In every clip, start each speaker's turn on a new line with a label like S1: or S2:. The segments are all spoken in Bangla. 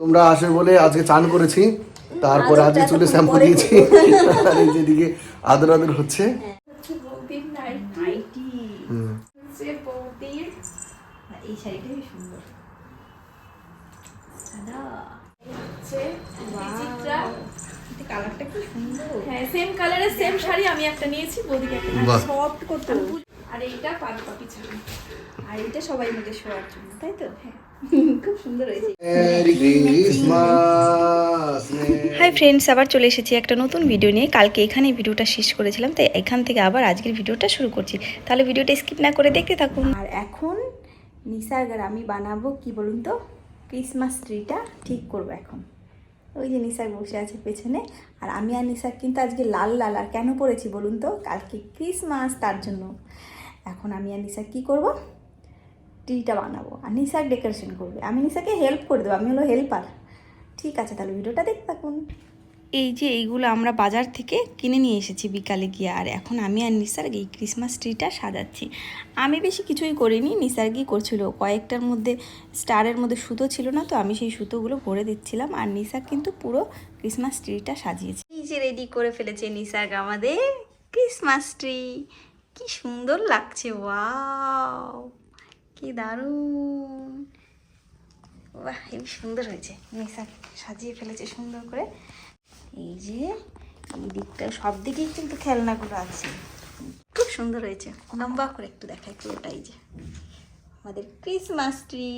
S1: তোমরা আসে বলে আজকে চান করেছি। তারপরে আজকে চুলে শ্যাম্পু দিয়েছি। যেদিকে আদর আদর হচ্ছে।
S2: হ্যাঁ। আর এইটা পাঁচ পাপি শাড়ি
S3: আর এটা সবাই মিলে শোয়ার জন্য তাই তো?
S2: হ্যাঁ।
S3: খুব সুন্দর হয়েছে
S4: হাই ফ্রেন্ডস আবার চলে এসেছি একটা নতুন ভিডিও নিয়ে। কালকে এখানে ভিডিওটা শেষ করেছিলাম তাই এখান থেকে আবার আজকের ভিডিওটা শুরু করছি। তাহলে ভিডিওটা স্কিপ না করে দেখতে থাকুন।
S3: আর এখন নিসার্গার আমি বানাবো কি বলুন তো ক্রিসমাস ট্রিটা ঠিক করব এখন। ওই যে নিসার বসে আছে পেছনে আর আমি আর নিসার কিন্তু আজকে লাল লাল আর কেন পড়েছি বলুন তো কালকে ক্রিসমাস তার জন্য। এখন আমি আর নিসার কী করব? ট্রিটা বানাবো। আর নিশাক ডেকোরেশন করবে। আমি নিশাকে হেল্প করে দেবো, আমি হলো হেল্পার ঠিক আছে, তাহলে ভিডিওটা দেখতে থাকুন।
S4: এই যে এইগুলো আমরা বাজার থেকে কিনে নিয়ে এসেছি বিকালে গিয়ে, আর এখন আমি আর নিসার এই ক্রিসমাস ট্রিটা সাজাচ্ছি। আমি বেশি কিছুই করিনি নিসার্গি করছিল? কয়েকটার মধ্যে স্টারের মধ্যে সুতো ছিল না তো, আমি সেই সুতোগুলো ভরে দিচ্ছিলাম, আর নিসার কিন্তু পুরো ক্রিসমাস ট্রিটা সাজিয়েছে। এই যে রেডি করে ফেলেছে নিসার্গ আমাদের ক্রিসমাস ট্রি কি সুন্দর লাগছে ওয়াও কি দারুণ। বাহ এই সুন্দর হয়েছে। নিসা সাজিয়ে ফেলেছে সুন্দর করে। এই যে এই দিকটা সব দিকেই কিন্তু খেলনাগুলো আছে। খুব সুন্দর হয়েছে। লম্বা করে একটু দেখাই পুরোটাই যে। আমাদের ক্রিসমাস ট্রি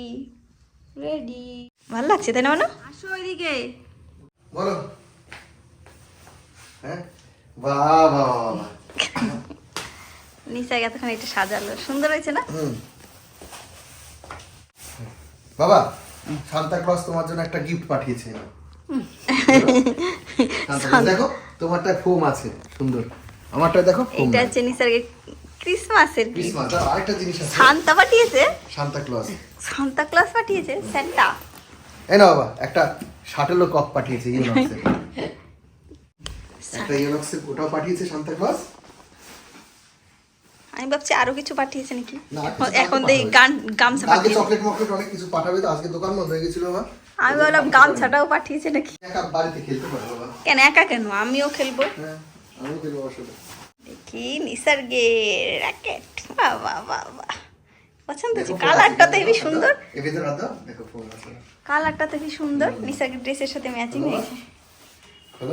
S4: রেডি ভালো লাগছে তাই না মানো? আসো ওইদিকে।
S1: বলো। হ্যাঁ? বাহ বাহ বাহ, বাহ।
S4: নিসা এতক্ষণ এটা সাজালো। সুন্দর হয়েছে না?
S1: হুম। বাবা সান্তা ক্লজ তোমার জন্য একটা গিফট পাঠিয়েছে। সান্তা দেখো তোমারটা ফোম আছে সুন্দর। আমারটা দেখো
S4: এইটা হচ্ছে নিসার ক্রিসমাসের
S1: ক্রিসমাস আর আরেকটা জিনিস আছে।
S4: সান্তা পাঠিয়েছে?
S1: সান্তা ক্লজ
S4: সান্তা ক্লাস পাঠিয়েছে? স্যান্টা
S1: এই না বাবা একটা শাটেলও কপ পাঠিয়েছে ইউনক্সের একটা ইউনক্সের ওটাও পাঠিয়েছে সান্তা ক্লজ
S4: আমি ভাবছি আরও কিছু পাঠিয়েছে নাকি? এখন-। দেখি গান গামছা পাঠিয়েছে।
S1: চকলেট মকলেট অনেক কিছু পাঠাবে তো আজকে দোকান বন্ধ হয়ে গেছিল বাবা
S4: আমি ভাবলাম গামছাটাও পাঠিয়েছে নাকি?
S1: একা বাড়িতে খেলতে পারো বাবা
S4: কেন একা কেন? আমিও খেলব।
S1: হ্যাঁ আমিও খেলব আসলে
S4: দেখি নিসার্গে র্যাকেট বাবা বাবা পছন্দ হচ্ছে। কালারটা তো হেবি সুন্দর। কালারটা তো হেবি সুন্দর। নিসার্গের ড্রেসের সাথে ম্যাচিং হয়েছে।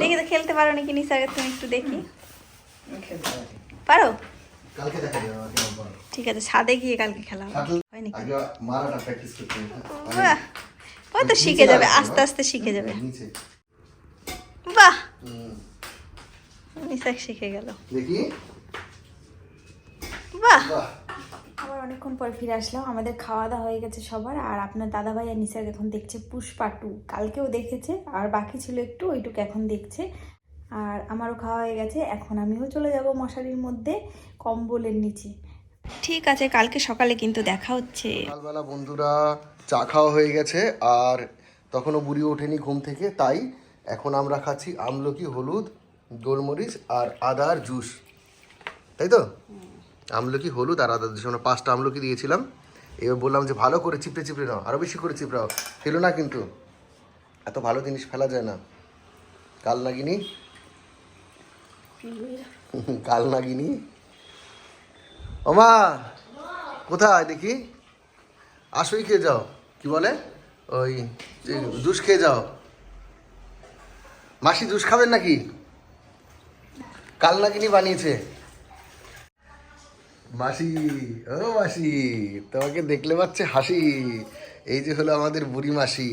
S4: দেখি তো খেলতে পারো নাকি নিসার্গের? তুমি একটু দেখি। পারো?
S1: কালকে দেখা যাবে
S4: ঠিক আছে ছাদে গিয়ে কালকে খেলা হবে। হয় নাকি?
S1: আগে মারাটা প্র্যাকটিস করতে হবে।
S4: ও তো শিখে যাবে আস্তে আস্তে শিখে যাবে। বাহ
S1: হুম।
S4: শিখে গেল।
S1: দেখি।
S4: বাহ।
S1: বাহ।
S3: আবার অনেকক্ষণ পর ফিরে আসলাম আমাদের খাওয়া দাওয়া হয়ে গেছে সবার আর আপনার দাদাভাই আর নিসার এখন দেখছে পুষ্পা টু কালকেও দেখেছে আর বাকি ছিল একটু ওইটুকু এখন দেখছে। আর আমারও খাওয়া হয়ে গেছে এখন আমিও চলে যাব মশারির মধ্যে কম্বলের নিচে।
S4: ঠিক আছে কালকে সকালে কিন্তু দেখা হচ্ছে।
S1: সকালবেলা বন্ধুরা চা খাওয়া হয়ে গেছে আর তখনও বুড়ি ওঠেনি ঘুম থেকে তাই এখন আমরা খাচ্ছি আমলকি হলুদ গোলমরিচ আর আদার জুস। তাই তো? আমলকি হলুদ আর আদার জুস আমরা পাঁচটা আমলকি দিয়েছিলাম। এবার বললাম যে ভালো করে চিপড়ে চিপড়ে নাও আরও বেশি করে চিপড়াও। ফেলো না কিন্তু এত ভালো জিনিস ফেলা যায় না। কাল নাগিনি কাল নাগিনি? ওমা, কোথায় দেখি? আসোই খেয়ে যাও। কি বলে? ওই জুস খেয়ে যাও। মাসি জুস খাবেন নাকি? কাল নাকিনি বানিয়েছে। মাসি, ও মাসি, তোমাকে দেখলে পাচ্ছে হাসি। এই যে হলো আমাদের বুড়ি মাসি।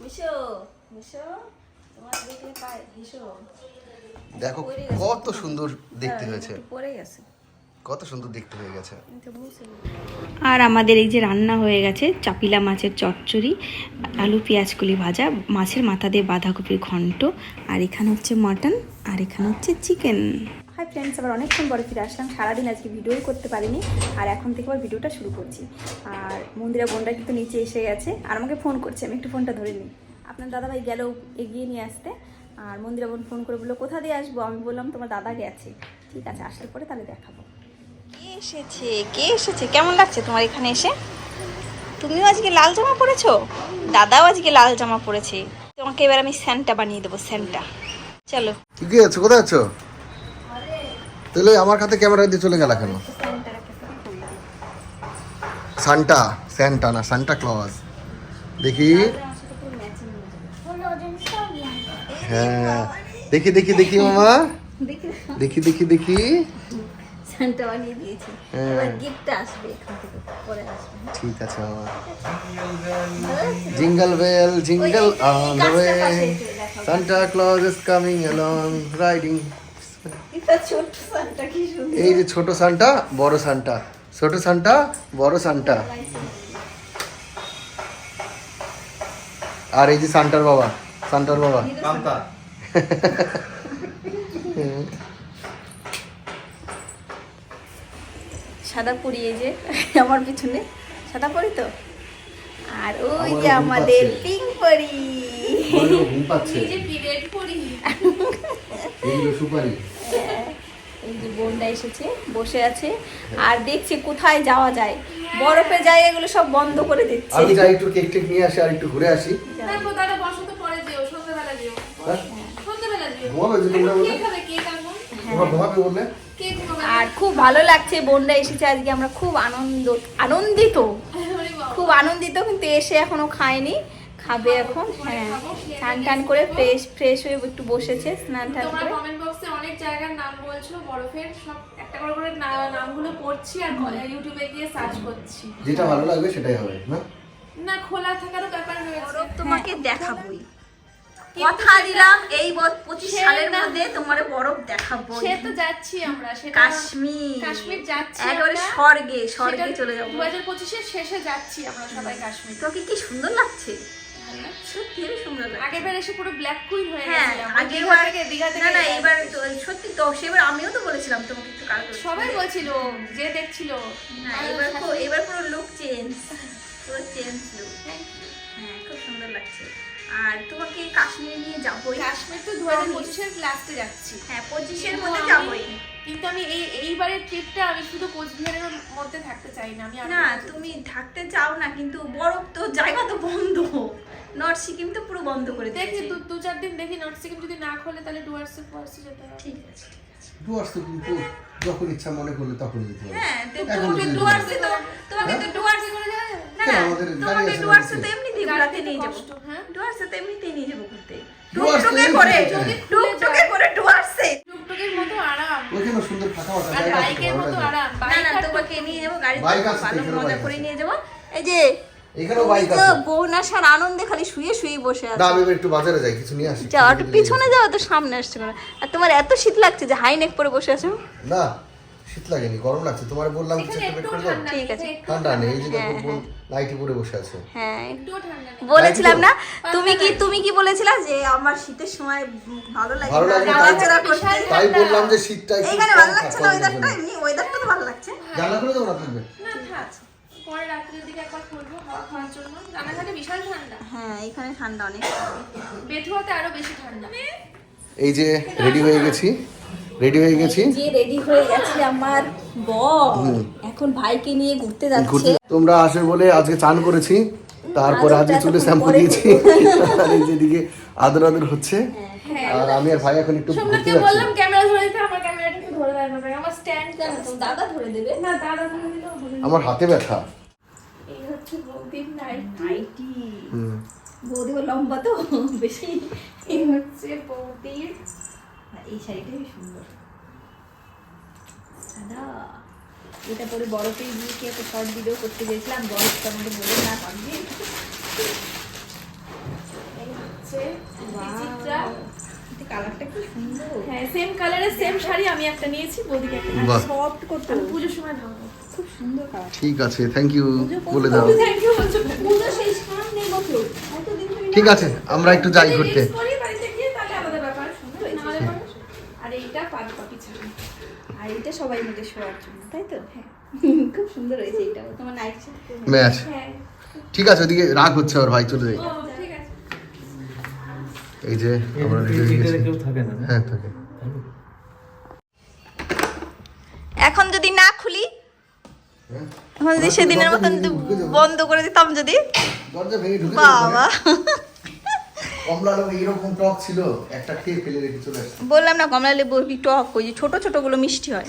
S3: মিশো মিশো, তোমার দেখলে পায় হিসো
S1: দেখো কত সুন্দর দেখতে হয়েছে।
S3: পড়ে গেছে।
S1: কত সুন্দর দেখতে হয়ে গেছে।
S4: আর আমাদের এই যে রান্না হয়ে গেছে চাপিলা মাছের চচ্চড়ি আলু পেঁয়াজ পেঁয়াজকলি ভাজা মাছের মাথা দিয়ে বাঁধাকপির ঘন্ট আর এখানে হচ্ছে মটন আর এখানে হচ্ছে চিকেন।
S3: হাই ফ্রেন্ডস আবার অনেকক্ষণ পরে ফিরে আসলাম। সারাদিন আজকে ভিডিওই করতে পারিনি আর এখন থেকে আবার ভিডিওটা শুরু করছি। আর মন্দিরা বোনটা কিন্তু নিচে এসে গেছে আর আমাকে ফোন করছে আমি একটু ফোনটা ধরে নিই। আপনার দাদাভাই গেল এগিয়ে নিয়ে আসতে আর মন্দিরা বোন ফোন করে বলল কোথা দিয়ে আসব? আমি বললাম তোমার দাদা গেছে। ঠিক আছে আসার পরে তাহলে দেখাবো।
S4: কে এসেছে? কে এসেছে? কেমন লাগছে তোমার এখানে এসে?
S5: তুমিও আজকে লাল জামা পরেছো? দাদাও আজকে লাল জামা পরেছে। তোমাকে এবার আমি স্যান্টা বানিয়ে দেবো স্যান্টা। চলো।
S1: কি কি আছো? কোথায় আছো? তাহলে আমার কাছে ক্যামেরা দিয়ে চলে গেল কেন? সান্টা স্যান্টা না সান্টা ক্লজ। দেখি। হ্যাঁ। দেখি দেখি দেখি মামা। দেখি। দেখি দেখি
S4: স্যান্টা বানিয়ে দিয়েছি।
S1: হ্যাঁ।
S4: এবার গিফট আসবে এখান থেকে পরে আসবে।
S1: ঠিক আছে মামা। Jingle bell jingle on the way Santa
S4: Claus is coming along riding
S1: এই যে ছোট সান্টা বড় সান্টা ছোট সান্টা বড় সান্টা আর এই যে সান্টার বাবা। সান্টার বাবা
S4: সাদা পরি এই যে আমার পিছনে। সাদা পরি তো? আর ওই যে আমাদের। পিঙ্ক পরি।
S1: বলো, ঘুম পাচ্ছে।
S2: এই যে পিরিয়ড পড়ি
S1: এইগুলো সুপারি।
S4: এই যে বোনটা এসেছে বসে আছে। আর দেখছে কোথায় যাওয়া যায়। বরফে বরফের জায়গাগুলো সব বন্ধ করে দিচ্ছে।
S1: আমি যাই একটু কেক টেক নিয়ে আসি আর একটু ঘুরে আসি।
S2: তারপর সন্ধ্যাবেলা
S1: যে তোমরা বললে
S2: কে খাবে কেক আনব?
S1: তোমরা ঘুমাবে বললে?
S4: আর খুব ভালো লাগছে বোনরা এসেছে আজকে আমরা খুব আনন্দ আনন্দিত। খুব আনন্দিত কিন্তু এসে এখনও খায়নি খাবে এখন হ্যাঁ। স্নান টান করে ফ্রেশ ফ্রেশ হয়ে একটু বসেছে স্নান টান করে।
S2: কমেন্ট বক্সে অনেক জায়গার নাম বলছো বরফের সব একটা করে করে নামগুলো পড়ছি আর ইউটিউবে গিয়ে সার্চ করছি।
S1: যেটা ভালো লাগবে সেটাই হবে না?
S2: না খোলা থাকারও ব্যাপার রয়েছে।
S4: তোমাকে দেখাবই। কথা দিলাম? এই পঁচিশ সালের মধ্যে তোমার বরফ দেখাবো।
S2: সে তো যাচ্ছি আমরা
S4: কাশ্মীর।
S2: কাশ্মীর যাচ্ছি
S4: একেবারে স্বর্গে স্বর্গে চলে যাব।
S2: দু হাজার পঁচিশের শেষে যাচ্ছি আমরা সবাই কাশ্মীর।
S4: তোকে কি সুন্দর লাগছে? আমিও তো বলেছিলাম তোমাকে একটু
S2: সবাই বলছিল যে দেখছিল
S4: এবার এবার পুরো লুক চেঞ্জ পুরো চেঞ্জ লুক হ্যাঁ খুব সুন্দর লাগছে। আর তোমাকে কাশ্মীরে নিয়ে যাবোই।
S2: কাশ্মীর তো দু হাজার পঁচিশের লাস্টে যাচ্ছি।
S4: হ্যাঁ পঁচিশের মধ্যে যাবোই।
S2: কিন্তু আমি এই এইবারের ট্রিপটা আমি শুধু কোচবিহারের মধ্যে থাকতে চাই না আমি
S4: না তুমি থাকতে চাও না কিন্তু বরফ তো জায়গা তো বন্ধ। নর্থ সিকিম তো পুরো বন্ধ করে
S2: দেখি দু দু চার দিন দেখি নর্থ সিকিম যদি না খোলে তাহলে ডুয়ার্সে ফুয়ার্সে যেতে হবে।
S4: ঠিক আছে
S1: ডুয়ার্স কিন্তু যখন ইচ্ছা মনে করলে তখন যেতে হবে।
S4: হ্যাঁ তোমাকে ডুয়ার্সে তো তোমাকে তো ডুয়ার্সে
S2: করে যাওয়া যাবে?
S4: না
S1: কেন,
S4: না
S1: আমাদের গাড়ি
S4: তোমাকে ডুয়ার্সে তো এমনিতেই ঘোরাতে নিয়ে যাব।
S2: হ্যাঁ?
S4: ডুয়ার্সে তো এমনিতেই নিয়ে যাব ঘুরতে। টুকটুকে করে টুকটুকে করে ডুয়ার্সে।
S2: টুকটুকের মতো আরাম।
S1: ওইখানে সুন্দর ফাঁকা ফাঁকা
S2: আর বাইকের মতো আরাম।
S4: না না তোমাকে নিয়ে যাব গাড়িতে ভালো মজা করে নিয়ে যাব। এই যে
S1: এখানেও
S4: তুমি
S1: বাইক আছে।
S4: বোন আসার আনন্দে খালি শুয়ে শুয়ে বসে
S1: না
S4: আছো
S1: আমি একটু বাজারে যাই কিছু নিয়ে আসি।
S4: যাও একটু পিছনে যাও তো সামনে আসছে কেন আর তোমার এত শীত লাগছে যে হাই নেক পরে বসে আছো।
S1: না শীত লাগেনি গরম লাগছে। তোমার বললাম কিছু
S2: এখানে
S1: একটা বের করে দাও
S4: ঠিক আছে।
S2: একটু
S1: ঠান্ডা নেই এই যে দেখো
S4: হ্যাঁ,
S1: নাইটি পরে বসে আছে।
S4: হ্যাঁ
S2: একটুও ঠান্ডা নেই।
S4: বলেছিলাম না? তুমি কি তুমি কি বলেছিলা যে আমার শীতের সময় ভালো লাগে
S1: ভালো
S4: না,
S1: লাগে
S2: তাই-
S4: করতে
S1: তাই বললাম যে শীতটা একটু
S4: এইখানে ভালো লাগছে না ওয়েদারটা? এমনি ওয়েদারটা তো ভালো লাগছে।
S1: জানলা করে দেবো না থাকবে
S2: না থাক। পরে রাত্রের দিকে একবার খুলবো হাওয়া খাওয়ার জন্য। রানাঘাটে বিশাল ঠান্ডা।
S4: হ্যাঁ এখানে ঠান্ডা অনেক।
S2: বেথুয়াতে আরও বেশি ঠান্ডা।
S1: এই যে রেডি হয়ে গেছি। রেডি হয়ে গেছি?
S4: যে রেডি হয়ে গেছে আমার বর। এখন ভাইকে নিয়ে ঘুরতে যাচ্ছে।
S1: তোমরা আসবে বলে আজকে চান করেছি। তারপর আজকে চুলে শ্যাম্পু দিয়েছি। যেদিকে আদর আদর হচ্ছে। আর আমি আর ভাই এখন একটু ঘুরতে যাচ্ছি।
S2: বললাম ক্যামেরা ধরে দিতে আমার ধরে দেয় না ভাই আমার স্ট্যান্ড
S4: দাদা ধরে দেবে?
S2: না দাদা ধরে না।
S1: আমার হাতে ব্যথা।
S2: এই হচ্ছে বৌদির নাইট।
S4: নাইটি
S1: হুম।
S4: বৌদি লম্বা তো বেশি।
S2: এই হচ্ছে বৌদির
S4: এই শাড়িটা বেশ সুন্দর। দাদা এটা পরে বরফে গিয়ে কি একটা শর্ট ভিডিও করতে গেছিলাম বরফটা আমাকে বলে না পারবি
S2: এই হচ্ছে বিচিত্রা
S4: কালারটা কি সুন্দর।
S2: হ্যাঁ সেম কালারের সেম শাড়ি আমি একটা নিয়েছি বৌদিকে একটা
S4: সফট কত
S2: পুজোর সময় ভাঙবো
S4: খুব সুন্দর কালার
S1: ঠিক আছে থ্যাংক ইউ বলে দাও।
S2: থ্যাংক ইউ বলছো
S4: পুজো
S1: ঠিক আছে আমরা একটু যাই ঘুরতে
S2: রিলস করি বাড়িতে গিয়ে তাহলে আমাদের ব্যাপার সুন্দর হয়েছে আমাদের মানুষ। আর এইটা পাঁচ কপি ছাড়া
S4: আর এটা সবাই মিলে শোয়ার জন্য তাই তো? হ্যাঁ। খুব সুন্দর হয়েছে এটা তোমার নাইট
S1: ম্যাচ
S2: হ্যাঁ।
S1: ঠিক আছে ওদিকে রাগ হচ্ছে আর ভাই চলে যাই।
S2: ও ঠিক আছে।
S1: এই যে আমরা হয়ে
S6: থাকে না
S1: হ্যাঁ? থাকে।
S5: এখন যদি না খুলি
S4: যদি সেদিনের মতন বন্ধ করে দিতাম যদি।
S1: দরজা ভেঙে ঢুকে
S4: বাবা।
S1: কমলা লেবু এইরকম টক ছিল একটা খেয়ে ফেলে রেখে চলে
S4: বললাম না কমলা লেবু টক ওই যে ছোট ছোটগুলো মিষ্টি হয়।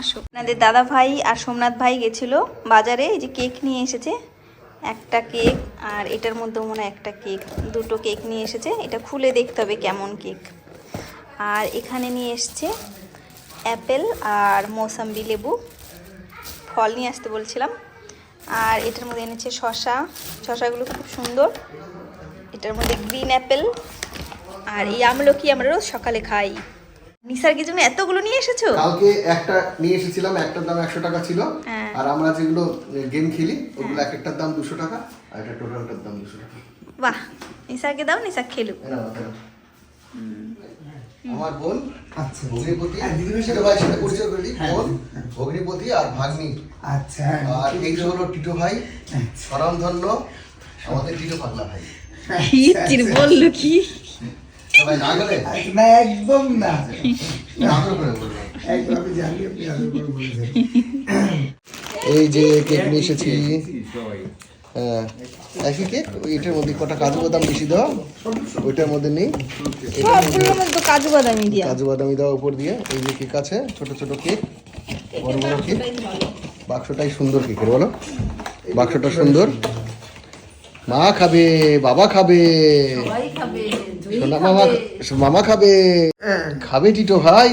S4: আসো আপনাদের দাদা ভাই আর সোমনাথ ভাই গেছিল বাজারে, এই যে কেক নিয়ে এসেছে। একটা কেক আর এটার মধ্যে মনে একটা কেক। দুটো কেক নিয়ে এসেছে। এটা খুলে দেখতে হবে কেমন কেক। আর এখানে নিয়ে এসছে অ্যাপেল আর মৌসাম্বি লেবু। ফল নিয়ে আসতে বলছিলাম। আর এটার মধ্যে এনেছে শশা শশাগুলো খুব সুন্দর। এটার মধ্যে গ্রিন অ্যাপেল। আর এই আমলকি আমরা রোজ সকালে খাই। নিসার কি জন্য এতগুলো নিয়ে এসেছ?
S1: কালকে একটা নিয়ে এসেছিলাম একটার দাম একশো টাকা ছিল।
S4: হ্যাঁ।
S1: আর আমরা যেগুলো গেম খেলি ওগুলো এক একটার দাম দুশো টাকা আর একটা টোটালটার দাম দুশো টাকা।
S4: বাহ নিসারকে দাও
S1: নাও। আমার বোন ছোট ভাই সাথে পরিচয় করে দিই। বোন অগ্নিপতি আর ভাগ্নি।
S6: আচ্ছা
S1: আর এই যে হলো টিটো ভাই স্বনামধন্য আমাদের টিটো পাগলা ভাই।
S4: বলল কি?
S1: সবাই না
S6: না একদম না।
S1: এই যে কেক নিয়ে এসেছি হ্যাঁ একই কেক? ওই এটার মধ্যে কটা কাজু বাদাম বেশি দাও ওইটার মধ্যে নেই।
S4: কাজু বাদামি দিয়া।
S1: কাজু বাদামি দেওয়া উপর দিয়ে। এই যে কেক আছে ছোট ছোট কেক বড় বড় কেক। বাক্সটাই সুন্দর কেকের বলো। বাক্সটা সুন্দর। মা খাবে বাবা খাবে। সোনা মামা মামা খাবে। খাবে টিটো ভাই।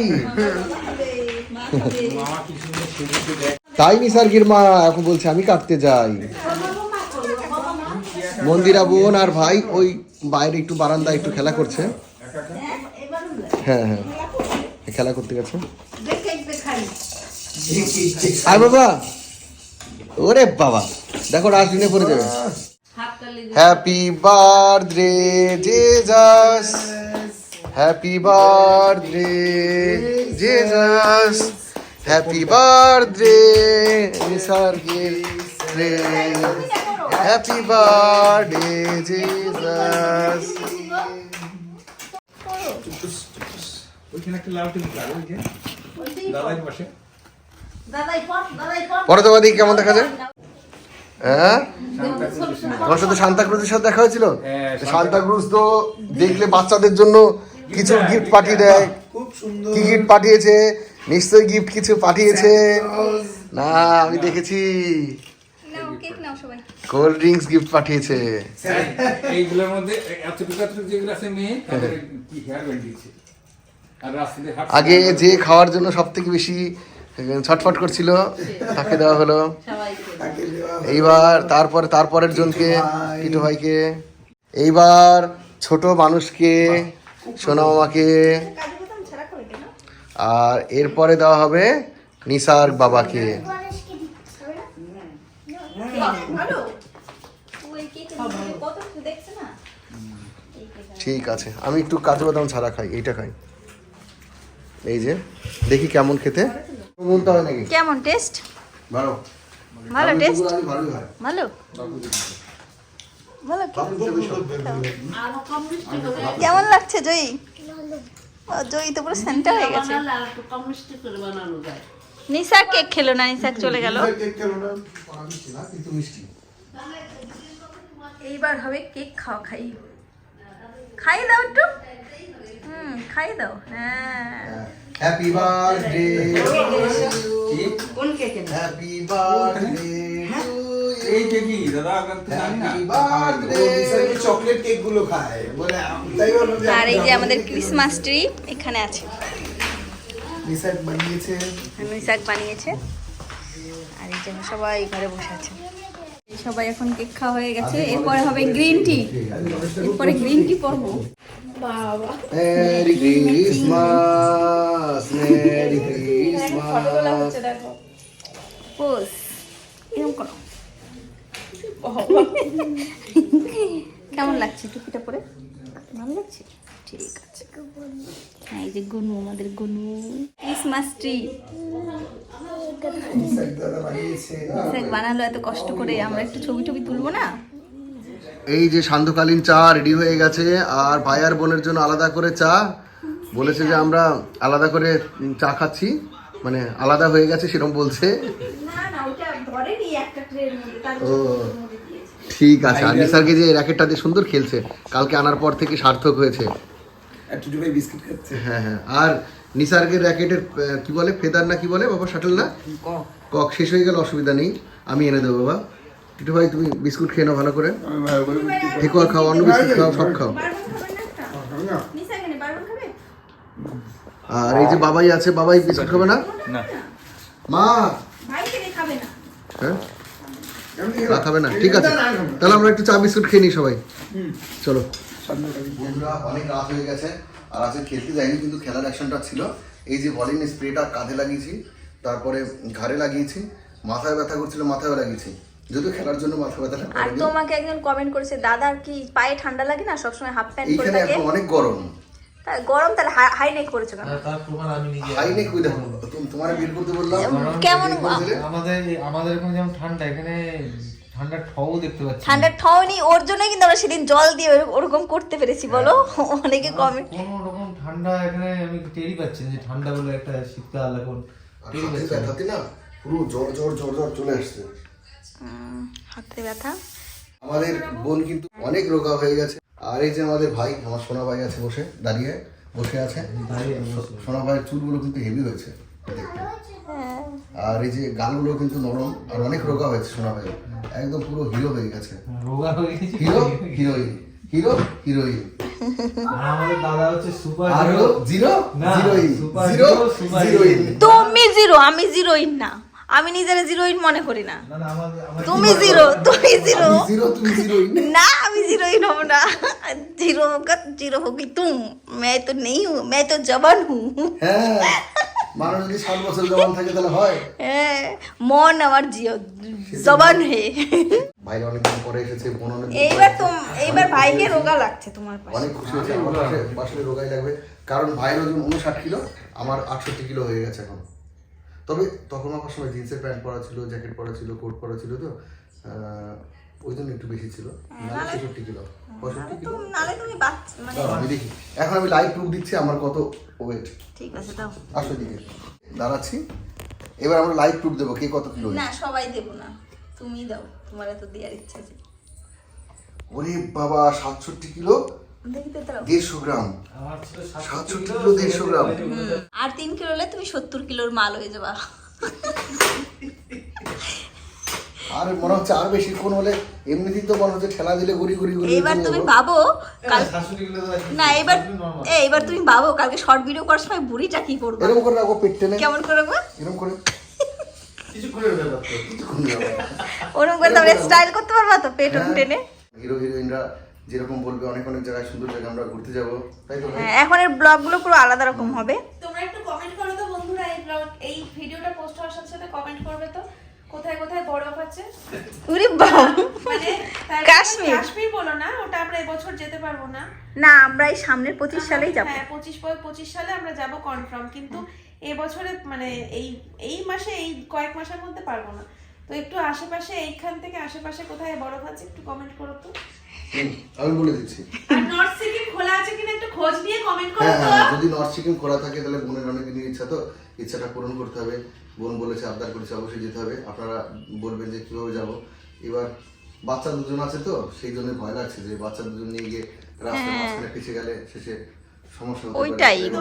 S1: তাই নিসার্গির মা এখন বলছে, আমি কাটতে যাই। মন্দিরা বোন আর ভাই ওই বাইরে একটু বারান্দা একটু খেলা করছে। হ্যাঁ হ্যাঁ। খেলা করতে গেছে। আর বাবা, ওরে বাবা, দেখো ডাস্টবিনে পড়ে যাবে। Happy birthday Jesus happy birthday Jesus happy birthday নিসার্গির happy birthday Jesus পরে তোমার দিকে কেমন দেখা যায়? হ্যাঁ? তোমার সাথে সান্তা ক্রুজের সাথে দেখা হয়েছিল?
S7: হ্যাঁ,
S1: সান্তা ক্রুজ তো দেখলে বাচ্চাদের জন্য কিছু গিফট পাঠিয়ে দেয়। কি গিফট পাঠিয়েছে? নিশ্চয়ই গিফট কিছু পাঠিয়েছে। না আমি দেখেছি। কোল্ড ড্রিঙ্কস গিফট পাঠিয়েছে।
S7: এইগুলোর মধ্যে যেগুলো আছে মেয়ে হেয়ার ব্যান্ড দিয়েছে আর রাস্তাতে হাঁটছে
S1: আগে যে খাওয়ার জন্য সব থেকে বেশি ছটফট করছিল তাকে দেওয়া হলো। এইবার তারপরে তারপরের জনকে। টিটু ভাইকে। এইবার ছোট মানুষকে সোনা মামাকে। আর এরপরে দেওয়া হবে নিসার বাবাকে। ঠিক আছে আমি একটু কাজু বাদাম ছাড়া খাই এইটা খাই। এই যে দেখি কেমন খেতে। বলতে হয় নাকি?
S4: কেমন টেস্ট?
S1: ভালো।
S4: ভালো টেস্ট? ভালো? ভালো। কেমন লাগছে জয়ী? ও, জয়ী তো পুরো সেন্টার হয়ে গেছে। নিশাক কেক খেলো না নিশাক চলে গেল।
S6: কেক কেন না।
S1: কিন্তু মিষ্টি।
S4: এইবার হবে কেক খাওয়া খাই। খাই দাও একটু। হুম খাই দাও। হ্যাঁ।
S1: হ্যাপি বার্থডে হ্যাপি বার্থডে
S7: এই কে কি? দাদা
S6: চকলেট কেকগুলো খায়। বলে তাই বললাম
S4: আর এই যে আমাদের ক্রিসমাস ট্রি এখানে আছে।
S6: নিসাক বানিয়েছে।
S4: নিশাক বানিয়েছে। আর এই যে আমরা সবাই ঘরে বসে আছে। সবাই এখন কেক খাওয়া হয়ে গেছে। এরপরে হবে গ্রিন টি এরপরে গ্রিন টি পরবো।
S1: Merry Christmas merry Christmas
S4: pose এরকম করো। কেমন লাগছে টুপিটা পরে? ভালো লাগছে? ঠিক আছে। হ্যাঁ এই যে গুনু আমাদের গুনু। ক্রিসমাস ট্রি বানালো এত কষ্ট করে আমরা একটু ছবি টবি তুলবো না?
S1: এই যে সান্ধ্যকালীন চা রেডি হয়ে গেছে আর ভাই আর বোনের জন্য আলাদা করে চা। বলেছে যে আমরা আলাদা করে চা খাচ্ছি মানে আলাদা হয়ে গেছে সেরকম বলছে।
S4: না না ওটা ঘরে ধরেনি একটা ট্রের মধ্যে তার
S1: ও। ঠিক আছে আর নিসারকে যে র্যাকেটটা দিয়ে সুন্দর খেলছে কালকে আনার পর থেকে সার্থক হয়েছে।
S6: টুটু ভাই বিস্কিট খাচ্ছে।
S1: হ্যাঁ হ্যাঁ। আর নিসার্গের র্যাকেটের কি বলে ফেদার না কি বলে বাবা শাটল না? কক। শেষ হয়ে গেলে অসুবিধা নেই আমি এনে দেবো বাবা। টিটু ভাই তুমি বিস্কুট খেয়ে নাও ভালো করে।
S6: আমি ভালো
S1: ঠেকুয়া খাও অন্য বিস্কুট খাও সব খাও।
S4: খাবে
S1: আর এই যে বাবাই আছে বাবাই বিস্কুট খাবে না?
S7: না?
S1: মা
S4: ভাই খেলে খাবে না।
S1: হ্যাঁ? খাবে না। ঠিক আছে। তাহলে আমরা একটু চা বিস্কুট খেয়ে নিই সবাই। চলো। বন্ধুরা অনেক রাত হয়ে গেছে। আর আজকে খেলতে যাইনি কিন্তু খেলার অ্যাকশনটা ছিল। এই যে ভলিন স্প্রেটা কাঁধে লাগিয়েছি তারপরে ঘাড়ে লাগিয়েছি মাথায় ব্যথা করছিল মাথায় লাগিয়েছি। যদিও খেলার জন্য মাথা ব্যথাটা
S4: আর তোমাকে একজন কমেন্ট করেছে দাদার কি পায়ে ঠান্ডা লাগে না? সবসময় হাফ প্যান্ট পরে থাকে?
S1: এখন অনেক গরম।
S4: গরম তাহলে হাই নেক করেছ কেন?
S3: তার প্রমাণ আমি নিজে
S1: হাই নেক দেখো তোমার বের করতে বললাম।
S4: কেমন।
S3: আমাদের আমাদের এখানে যেমন ঠান্ডা এখানে ঠান্ডার ঠও দেখতে পাচ্ছি।
S4: ঠান্ডার ঠওনি ওর জন্যই কিন্তু আমরা সেদিন জল দিয়ে ওরকম- করতে পেরেছি বলো? অনেকে কমেন্ট
S3: কোন রকম ঠান্ডা এখানে আমি টেরই পাচ্ছি যে ঠান্ডা বলে একটা শীতকাল এখন
S1: হাতে
S3: পাচ্ছি না।
S1: পুরো জ্বর জ্বর জ্বর জ্বর চলে আসছে।
S4: হাতে ব্যথা।
S1: আমাদের বোন কিন্তু অনেক রোগা হয়ে গেছে। আর এই যে আমাদের ভাই আমার সোনা ভাই আছে বসে দাঁড়িয়ে বসে আছে। সোনা। ভাইয়ের চুলগুলো কিন্তু হেভি হয়েছে। আর এই যে গালগুলো কিন্তু নরম আর অনেক রোগা হয়েছে সোনা ভাই একদম পুরো হিরো হয়ে গেছে
S3: রোগা হয়ে গেছি
S1: হিরো হিরোইন হিরো হিরোইন
S3: আর আমাদের দাদা হচ্ছে সুপার
S1: আর
S3: হিরো
S1: হলো জিরো
S3: না,
S1: জিরোইন
S3: super
S1: জিরো
S3: hero, super
S1: জিরোইন
S4: তুমি জিরো আমি জিরোইন না আমি নিজের জিরোইন মনে করি না
S3: না না আমাদের আমাদের
S4: তুমি জিরো তুমি জিরো
S1: আমি জিরো তুমি জিরোইন
S4: ना अभी जीरो ही हूँ ना जीरो होगा जीरो होगी तुम मैं तो नहीं हूँ मैं तो जवान हूँ
S1: হ্যাঁ মানুষ যদি ষাট বছর জবান থাকে তাহলে হয়?
S4: মন আমার জিও জবান হে।
S1: ভাই অনেকদিন পরে এসেছে বোন অনেক
S4: এইবার তো এইবার ভাইকে রোগা লাগছে তোমার পাশে।
S1: অনেক খুশি হয়েছে আমার পাশে পাশে রোগাই লাগবে। কারণ ভাইয়ের ওজন উনষাট কিলো আমার আটষট্টি কিলো হয়ে গেছে এখন। তবে তখন আমার সময় জিন্সের প্যান্ট পরা ছিল জ্যাকেট পরা ছিল কোট পরা ছিল তো। ওই জন্য একটু বেশি ছিল। নাহলে ছেষট্টি কিলো পঁয়ষট্টি কিলো।
S4: নালে তুমি বাচ্চা মানে
S1: আমি দেখি। এখন আমি লাইভ প্রুফ দিচ্ছি আমার কত ওয়েট
S4: ঠিক আছে দাও।
S1: আসো দিকে দাঁড়াচ্ছি। এবার আমরা লাইভ প্রুফ দেবো কে কত কিলো
S4: না সবাই দেবো না। তুমি দাও তোমার এত দেওয়ার ইচ্ছা আছে।
S1: ওরে বাবা সাতষট্টি কিলো? দেড়শো গ্রাম। সাতষট্টি কিলো দেড়শো গ্রাম।
S4: আর তিন কিলো হলে তুমি সত্তর কিলোর মাল হয়ে যাবা।
S1: আর মনে হচ্ছে আর বেশি কোন হলে এমনিতেই তো মনে হচ্ছে ঠেলা দিলে গুড়ি গুড়ি গুড়ি এবার
S4: তুমি ভাবো কাল না এবার এ, এবার তুমি ভাবো কালকে শর্ট ভিডিও করার সময় বুড়িটা কি করবে?
S1: এরকম করে রাখো পেট টেনে।
S4: কেমন করে রাখব?
S1: এরকম করে।
S4: ওরকম করে তাহলে স্টাইল করতে পারবা তো পেট
S1: হ্যাঁ।
S4: টেনে?
S1: হিরো হিরোইনরা যেরকম বলবে অনেক অনেক জায়গায় সুন্দর জায়গায় আমরা ঘুরতে যাব তাই তো?
S4: হ্যাঁ, এখন এর ব্লগগুলো পুরো আলাদা রকম হবে।
S2: তোমরা একটু কমেন্ট করো তো বন্ধুরা এই ব্লগ এই ভিডিওটা পোস্ট হওয়ার সাথে সাথে কমেন্ট করবে তো? কোথায় কোথায় মানে তার
S4: কাশ্মীর।
S2: কাশ্মীর বলো না ওটা আমরা এবছর যেতে পারব না।
S4: না আমরা এই সামনের পঁচিশ সালেই যাব।
S2: হ্যাঁ পঁচিশ পঁচিশ সালে আমরা যাব কনফার্ম কিন্তু এবছরে মানে এই এই মাসে এই কয়েক মাসের মধ্যে পারব না। তো একটু আশেপাশে এইখান থেকে আশেপাশে কোথায় বরফ আছে একটু কমেন্ট করো তো।
S1: আমি বলে দিচ্ছি।
S2: আর নর্থ সিকিম খোলা আছে কিনা একটু খোঁজ নিয়ে কমেন্ট করো
S1: হ্যাঁ
S2: তো।
S1: হ্যাঁ যদি নর্থ সিকিম খোলা থাকে তাহলে বোনের অনেক দিনের ইচ্ছা তো। ইচ্ছাটা পূরণ করতে হবে। বোন বলেছে আবদার করেছে অবশ্যই যেতে হবে। আপনারা বলবেন যে কীভাবে যাব। এবার বাচ্চা দুজন আছে তো সেই জন্য ভয় লাগছে যে বাচ্চা দুজন নিয়ে গিয়ে রাস্তার মাঝখানে পিছিয়ে গেলে শেষে।
S4: ওইটাই।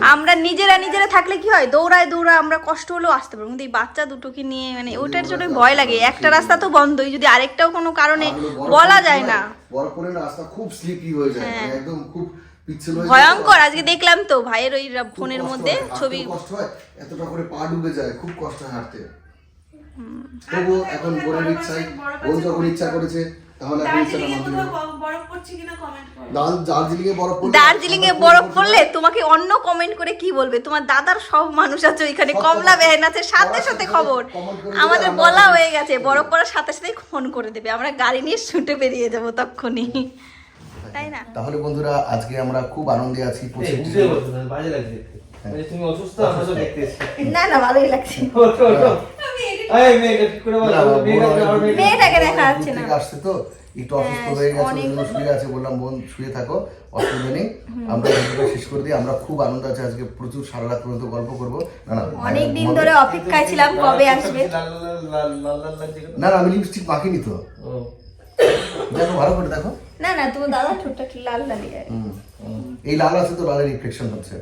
S4: আমরা নিজেরা নিজেরা থাকলে কি হয়? দৌড়ায় দৌড়ায় আমরা কষ্ট হলেও আসতে পারব। কিন্তু এই বাচ্চা দুটোকে নিয়ে মানে ওটার জন্য ভয় লাগে। একটা রাস্তা তো বন্ধই। যদি আরেকটাও কোনো কারণে বলা যায় না।
S1: হয়? বরফ রাস্তা খুব স্লিপি হয়ে যায়। মানে একদম খুব পিচ্ছিল হয়ে যায়। তো।
S4: ভয়ঙ্কর। আজকে দেখলাম তো ভাইয়ের ওই ফোনের মধ্যে ছবি।
S1: কষ্ট হয়। এতটা করে পা ডুবে যায়। খুব কষ্ট হাঁটতে। তবুও এখন বোনের ইচ্ছাই বোন যখন ইচ্ছা করেছে তাহলে এখন ইচ্ছাটা মানতে
S2: কিনা কমেন্ট করো।
S1: দার্জিলিং এ বরফ পড়লে
S4: দার্জিলিং এ বরফ পড়লে তোমাকে অন্য কমেন্ট করে কি বলবে? তোমার দাদার সব মানুষ আছে ওইখানে কমলা বেহেন আছে সাথে সাথে
S1: সাথে
S4: খবর। আমাদের বলা হয়ে গেছে বরফ। পড়ার সাথে সাথেই ফোন করে দেবে আমরা গাড়ি নিয়ে ছুটে বেরিয়ে যাব তখনই তাই না?
S1: তাহলে বন্ধুরা আজকে আমরা খুব আনন্দে আছি
S3: না, বাজে লাগছে। মানে তুমি অসুস্থ আমরা তো দেখতে এসেছি।
S4: না না ভালোই লাগছে।
S3: ওঠো, ওঠো।
S2: আমি
S3: এই মেয়েটা ঠিক করে বল মেয়েটাকে
S4: দেখা যাচ্ছে না।
S1: আসছে তো একটু অসুস্থ
S4: হ্যাঁ,
S1: হয়ে গেছে ওই
S4: অনেক-
S1: জন্য শুয়ে আছে বললাম বোন শুয়ে থাকো অসুবিধা নেই। আমরা ভিডিওটা শেষ করে দিই আমরা খুব আনন্দ আছে আজকে প্রচুর সারা রাত পর্যন্ত গল্প করব। না না
S4: অনেক দিন ধরে অপেক্ষায় ছিলাম কবে আসবে?
S3: লাল লাল লাল লাল লাল?
S1: না না আমি লিপস্টিক মাখিনি তো।
S3: ও।
S1: দেখো ভালো করে দেখো।
S4: না না তোমার দাদা ঠোঁটটা লাল দাঁড়িয়ে
S1: হুম। এই লাল আছে তো লালের রিফ্লেকশন হচ্ছে।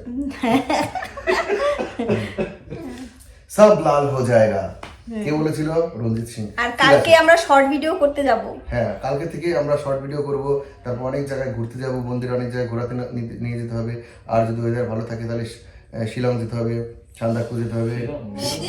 S1: সব লাল হয়ে জায়গা কে বলেছিল? রঞ্জিত সিং।
S4: আর কালকে আমরা শর্ট ভিডিও করতে যাব।
S1: হ্যাঁ কালকে থেকে আমরা শর্ট ভিডিও করব। তারপর অনেক জায়গায় ঘুরতে যাব মন্দির অনেক জায়গায় ঘোরাতে নিয়ে যেতে হবে। আর যদি ওয়েদার ভালো থাকে তাহলে শিলং যেতে হবে। সান্দাকফু যেতে হবে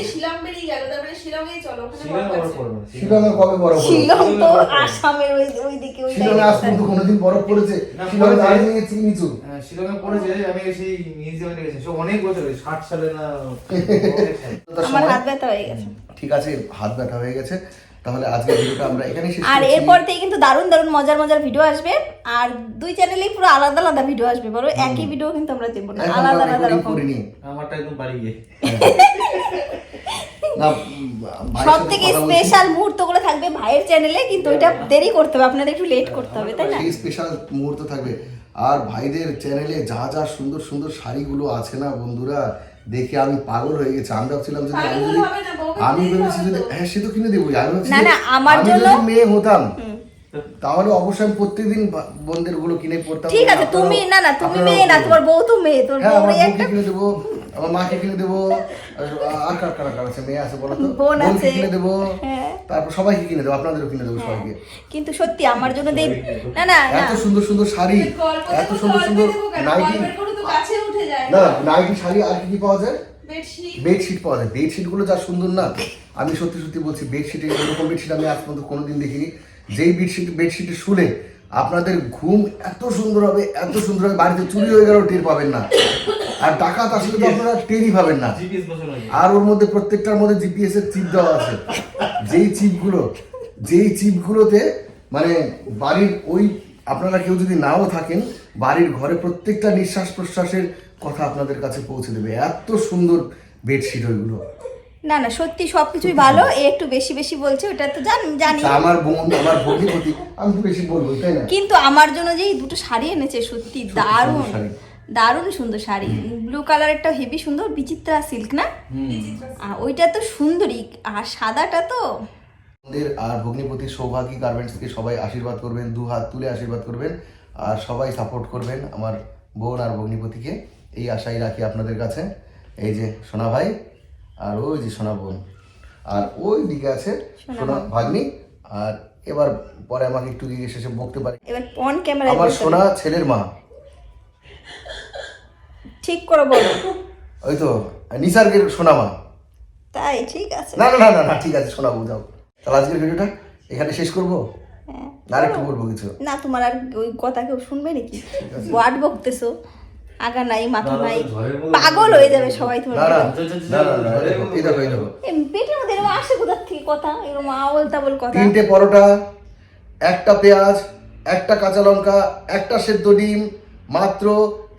S2: শিলং বেরিয়ে গেল তারপরে শিলংয়ে চলো ওখানে
S3: শিলং
S2: বরফ
S3: আবার
S2: আছে।
S3: পড়বে না।
S1: শিলংয়ে কবে বরফ
S4: শিলং তো আসামের ওই ওইদিকে ওই
S1: শিলংয়ে আজ পর্যন্ত কোনোদিন বরফ পড়েছে।
S3: না,
S1: শিলংয়ে
S3: পড়েছে।
S1: দার্জিলিং এর থেকে নিচু
S3: হ্যাঁ, শিলংয়ে পড়েছে আমি সেই মিউজিয়ামে গেছি সব অনেক বছর সালে না অনেক সালে।
S1: তার
S4: আমার হাত ব্যথা হয়ে গেছে।
S1: ঠিক আছে হাত ব্যথা হয়ে গেছে। তাহলে আজকে ভিডিওটা আমরা এখানেই শেষ
S4: আর এরপর থেকে কিন্তু দারুণ দারুণ মজার মজার ভিডিও আসবে। আর দুই চ্যানেলেই পুরো আলাদা আলাদা ভিডিও আসবে বলো? একই ভিডিও কিন্তু আমরা দেবো না। আলাদা আলাদা রকম।
S3: আমারটা একদম বাড়ি গিয়ে
S4: সব থেকে স্পেশাল মুহূর্তগুলো থাকবে ভাইয়ের চ্যানেলে কিন্তু ওইটা দেরি করতে হবে আপনাদের একটু লেট করতে হবে তাই না?
S1: স্পেশাল মুহূর্ত থাকবে। আর ভাইদের চ্যানেলে যা যা সুন্দর সুন্দর শাড়িগুলো আছে না বন্ধুরা দেখে আমি পাগল হয়ে গেছি। আমি ভাবছিলাম যে আমি যদি ভেবেছি যদি হ্যাঁ সে তো কিনে দেবো আমি
S4: না, না, আমার জন্য-
S1: যদি মেয়ে হতাম তাহলে অবশ্যই আমি প্রত্যেকদিন বন্ধের বোনদেরগুলো কিনে পড়তাম।
S4: ঠিক আছে তুমি না না তুমি মেয়ে না তোমার বউ তো মেয়ে তোর
S1: হ্যাঁ বউকে
S4: একটা
S1: কিনে দেবো। আমার মাকে কিনে দেবো আর- কার কার কার আছে? মেয়ে আছে বলো তো।
S4: বোন আছে।
S1: কিনে দেবো
S4: হ্যাঁ।
S1: তারপর সবাইকে কিনে দেবো আপনাদেরও কিনে দেবো সবাইকে।
S4: কিন্তু সত্যি আমার জন্য দেখ না না
S1: এত সুন্দর সুন্দর শাড়ি এত সুন্দর সুন্দর
S2: দেবো?
S1: নাইটি
S2: গল্পের গরু তো গাছে উঠে যায়
S1: না। নাইটি শাড়ি আর কি কি পাওয়া যায়?
S2: বেডশিট
S1: বেডশিট পাওয়া যায়। বেডশিটগুলো যা সুন্দর না আমি সত্যি সত্যি বলছি বেডশিটে এরকম বেডশিট আমি আজ পর্যন্ত কোনোদিন দেখিনি। যেই বেডশিট বেডশিটে শুলে আপনাদের ঘুম এত সুন্দর হবে এত সুন্দর হবে বাড়িতে চুরি হয়ে গেলেও টের পাবেন না। আর ডাকাত আসলে তো আপনারা টেরই পাবেন না। আর ওর মধ্যে প্রত্যেকটার মধ্যে জিপিএস এর চিপ দেওয়া আছে। যেই চিপগুলো যেই চিপগুলোতে মানে বাড়ির ওই আপনারা কেউ যদি নাও থাকেন বাড়ির ঘরে প্রত্যেকটা নিঃশ্বাস প্রশ্বাসের কথা আপনাদের কাছে পৌঁছে দেবে। এত সুন্দর বেডশিট ওইগুলো।
S4: না না সত্যি সবকিছুই ভালো। এ একটু বেশি বেশি বলছে ওটা তো জান জানি।
S1: আমার বোন আমার ভগ্নিপতি আমি তো বেশি বলব তাই না?
S4: কিন্তু আমার জন্য যে এই দুটো শাড়ি এনেছে সত্যি দারুণ। দারুণ সুন্দর শাড়ি। ব্লু কালার একটা হেভি সুন্দর বিচিত্রা সিল্ক না? আর ওইটা তো সুন্দরই। আর সাদাটা তো
S1: আমাদের আর ভগ্নিপতি সৌভাগী গার্মেন্টস থেকে সবাই আশীর্বাদ করবেন দু হাত তুলে আশীর্বাদ করবেন আর সবাই সাপোর্ট করবেন আমার বোন আর ভগ্নিপতিকে। এই আশাই রাখি আপনাদের কাছে। এই যে সোনা ভাই আর ওই যে সোনা বোন। আর ওই দিকে আছে সোনা ভাগ্নি। আর এবার পরে আমাকে একটু দিয়ে শেষে বকতে পারে।
S4: এবার অন ক্যামেরা
S1: আমার সোনা ছেলের মা।
S4: ঠিক করে বলো।
S1: ওই তো নিসার্গের সোনা মা।
S4: তাই ঠিক আছে।
S1: না না না না ঠিক আছে শোনাবো যাও। তাহলে আজকের ভিডিওটা এখানে শেষ করব?
S4: হ্যাঁ।
S1: আর একটু বলব কিছু।
S4: না তোমার আর ওই কথা কেউ শুনবে নাকি? ওয়ার্ড বকতেছো। আগা নাই মাথা নাই। পাগল হয়ে যাবে সবাই এ, পেটের মধ্যে এরকম আসে কোথার থেকে কথা? এরকম আওল তাবল কথা?
S1: তিনটে পরোটা একটা পেঁয়াজ একটা কাঁচা লঙ্কা একটা সেদ্ধ ডিম মাত্র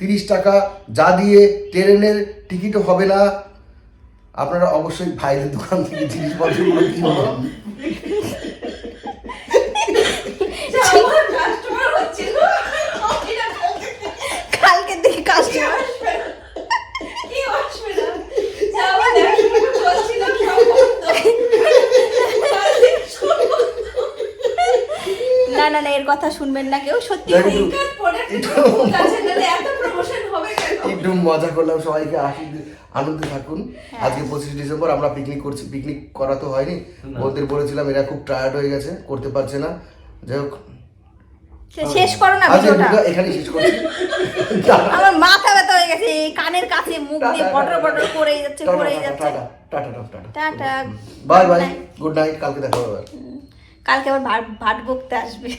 S1: তিরিশ টাকা। যা দিয়ে ট্রেনের টিকিটও হবে না আপনারা অবশ্যই ভাইদের দোকান থেকে জিনিসপত্রগুলো কিনবেন
S2: আমার কাস্টমার হচ্ছিল
S4: কালকে থেকে কাস্টমার
S2: কি আসবে না যা আমার একশো টাকা চলছিল সব বন্ধ কাল থেকে সব বন্ধ।
S4: না না না এর কথা শুনবেন না কেউ সত্যি
S1: একটু- মজা করলাম সবাইকে আসি আনন্দে থাকুন। আজকে পঁচিশ ডিসেম্বর আমরা পিকনিক করছি পিকনিক করা তো হয়নি। ওদের বলেছিলাম এরা খুব টায়ার্ড হয়ে গেছে করতে পারছে না। যাই হোক।
S4: শেষ করো না ভিডিওটা।
S1: ভিডিও এখানেই শেষ করছি।
S4: আমার মাথা ব্যথা হয়ে গেছে এই কানের কাছে মুখ দিয়ে বটর বটর করেই যাচ্ছে করেই যাচ্ছে।
S1: Tata tata tata.
S4: Tata.
S1: Bye bye.
S4: Good night
S1: কালকে দেখা হবে
S4: কালকে আবার ভাট ভাট বকতে আসবে।